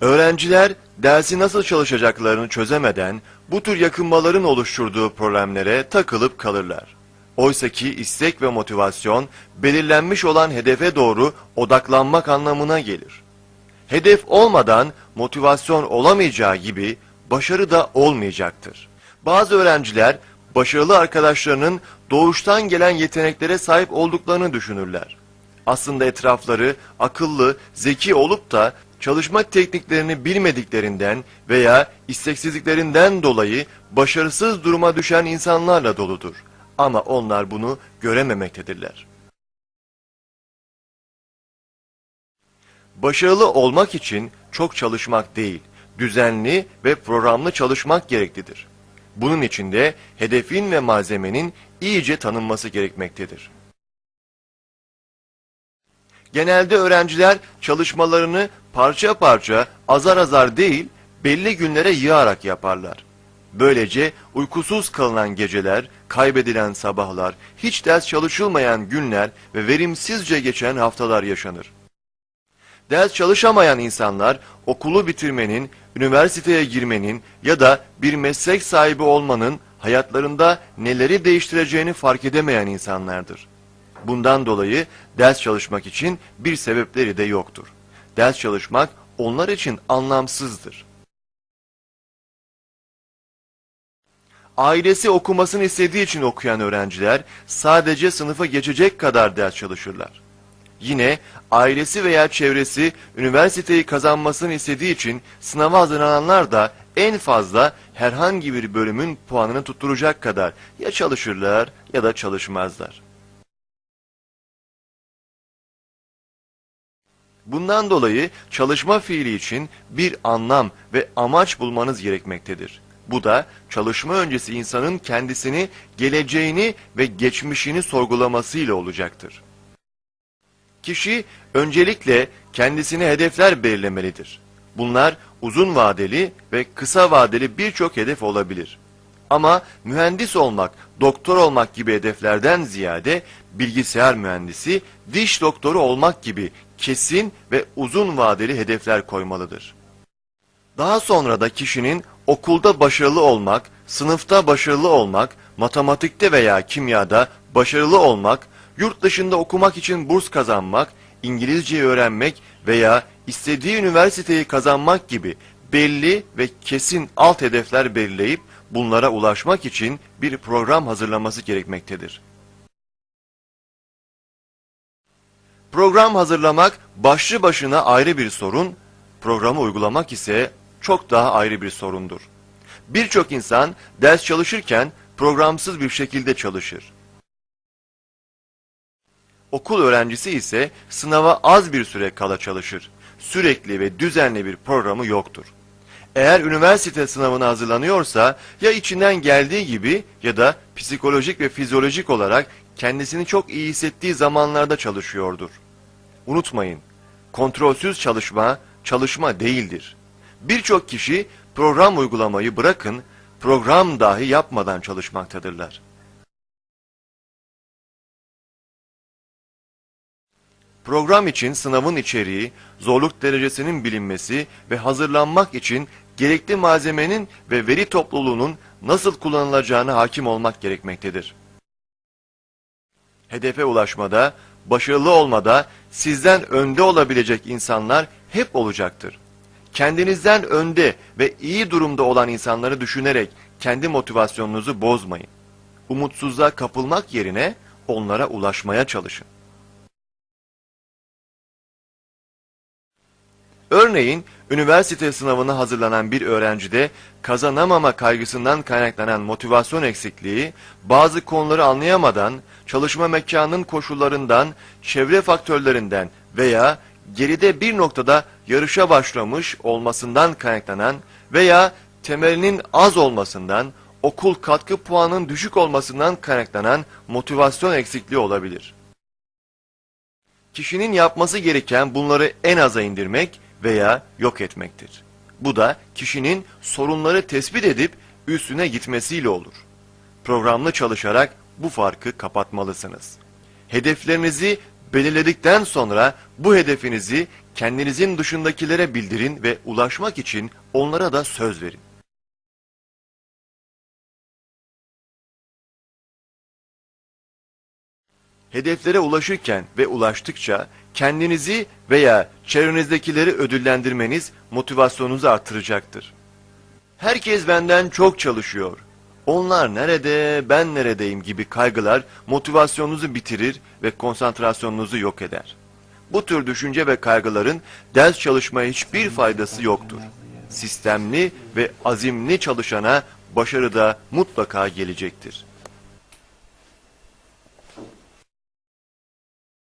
Öğrenciler dersi nasıl çalışacaklarını çözemeden bu tür yakınmaların oluşturduğu problemlere takılıp kalırlar. Oysaki istek ve motivasyon belirlenmiş olan hedefe doğru odaklanmak anlamına gelir. Hedef olmadan motivasyon olamayacağı gibi başarı da olmayacaktır. Bazı öğrenciler başarılı arkadaşlarının doğuştan gelen yeteneklere sahip olduklarını düşünürler. Aslında etrafları akıllı, zeki olup da çalışma tekniklerini bilmediklerinden veya isteksizliklerinden dolayı başarısız duruma düşen insanlarla doludur. Ama onlar bunu görememektedirler. Başarılı olmak için çok çalışmak değil, düzenli ve programlı çalışmak gereklidir. Bunun için de hedefin ve malzemenin iyice tanınması gerekmektedir. Genelde öğrenciler çalışmalarını parça parça, azar azar değil, belli günlere yığarak yaparlar. Böylece uykusuz kalınan geceler, kaybedilen sabahlar, hiç ders çalışılmayan günler ve verimsizce geçen haftalar yaşanır. Ders çalışamayan insanlar okulu bitirmenin, üniversiteye girmenin ya da bir meslek sahibi olmanın hayatlarında neleri değiştireceğini fark edemeyen insanlardır. Bundan dolayı ders çalışmak için bir sebepleri de yoktur. Ders çalışmak onlar için anlamsızdır. Ailesi okumasını istediği için okuyan öğrenciler sadece sınıfa geçecek kadar ders çalışırlar. Yine ailesi veya çevresi üniversiteyi kazanmasını istediği için sınava hazırlananlar da en fazla herhangi bir bölümün puanını tutturacak kadar ya çalışırlar ya da çalışmazlar. Bundan dolayı çalışma fiili için bir anlam ve amaç bulmanız gerekmektedir. Bu da çalışma öncesi insanın kendisini, geleceğini ve geçmişini sorgulamasıyla olacaktır. Kişi öncelikle kendisine hedefler belirlemelidir. Bunlar uzun vadeli ve kısa vadeli birçok hedef olabilir. Ama mühendis olmak, doktor olmak gibi hedeflerden ziyade bilgisayar mühendisi, diş doktoru olmak gibi kesin ve uzun vadeli hedefler koymalıdır. Daha sonra da kişinin okulda başarılı olmak, sınıfta başarılı olmak, matematikte veya kimyada başarılı olmak, yurt dışında okumak için burs kazanmak, İngilizce öğrenmek veya istediği üniversiteyi kazanmak gibi belli ve kesin alt hedefler belirleyip bunlara ulaşmak için bir program hazırlaması gerekmektedir. Program hazırlamak başlı başına ayrı bir sorun, programı uygulamak ise çok daha ayrı bir sorundur. Birçok insan ders çalışırken programsız bir şekilde çalışır. Okul öğrencisi ise sınava az bir süre kala çalışır. Sürekli ve düzenli bir programı yoktur. Eğer üniversite sınavına hazırlanıyorsa ya içinden geldiği gibi ya da psikolojik ve fizyolojik olarak kendisini çok iyi hissettiği zamanlarda çalışıyordur. Unutmayın, kontrolsüz çalışma, çalışma değildir. Birçok kişi program uygulamayı bırakın, program dahi yapmadan çalışmaktadırlar. Program için sınavın içeriği, zorluk derecesinin bilinmesi ve hazırlanmak için gerekli malzemenin ve veri topluluğunun nasıl kullanılacağına hakim olmak gerekmektedir. Hedefe ulaşmada, başarılı olmada sizden önde olabilecek insanlar hep olacaktır. Kendinizden önde ve iyi durumda olan insanları düşünerek kendi motivasyonunuzu bozmayın. Umutsuzluğa kapılmak yerine onlara ulaşmaya çalışın. Örneğin üniversite sınavına hazırlanan bir öğrencide kazanamama kaygısından kaynaklanan motivasyon eksikliği, bazı konuları anlayamadan, çalışma mekanının koşullarından, çevre faktörlerinden veya geride bir noktada yarışa başlamış olmasından kaynaklanan veya temelinin az olmasından, okul katkı puanının düşük olmasından kaynaklanan motivasyon eksikliği olabilir. Kişinin yapması gereken bunları en aza indirmek veya yok etmektir. Bu da kişinin sorunları tespit edip üstüne gitmesiyle olur. Programlı çalışarak bu farkı kapatmalısınız. Hedeflerinizi belirledikten sonra bu hedefinizi kendinizin dışındakilere bildirin ve ulaşmak için onlara da söz verin. Hedeflere ulaşırken ve ulaştıkça kendinizi veya çevrenizdekileri ödüllendirmeniz motivasyonunuzu artıracaktır. Herkes benden çok çalışıyor. Onlar nerede, ben neredeyim gibi kaygılar motivasyonunuzu bitirir ve konsantrasyonunuzu yok eder. Bu tür düşünce ve kaygıların ders çalışmaya hiçbir faydası yoktur. Sistemli ve azimli çalışana başarı da mutlaka gelecektir.